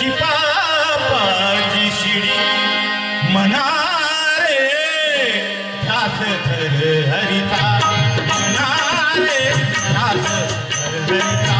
तुझी पापाची शिडी. मना रे ठास थर हरिता. मना रे ठास थर हरिता.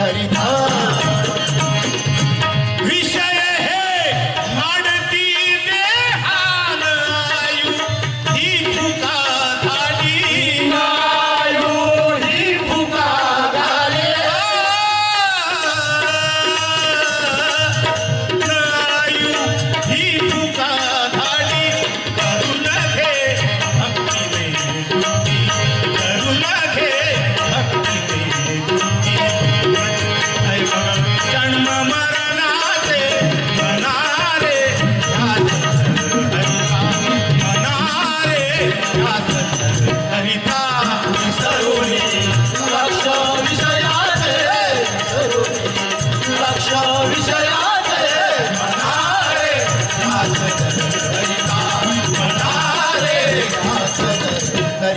हरिता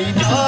I know.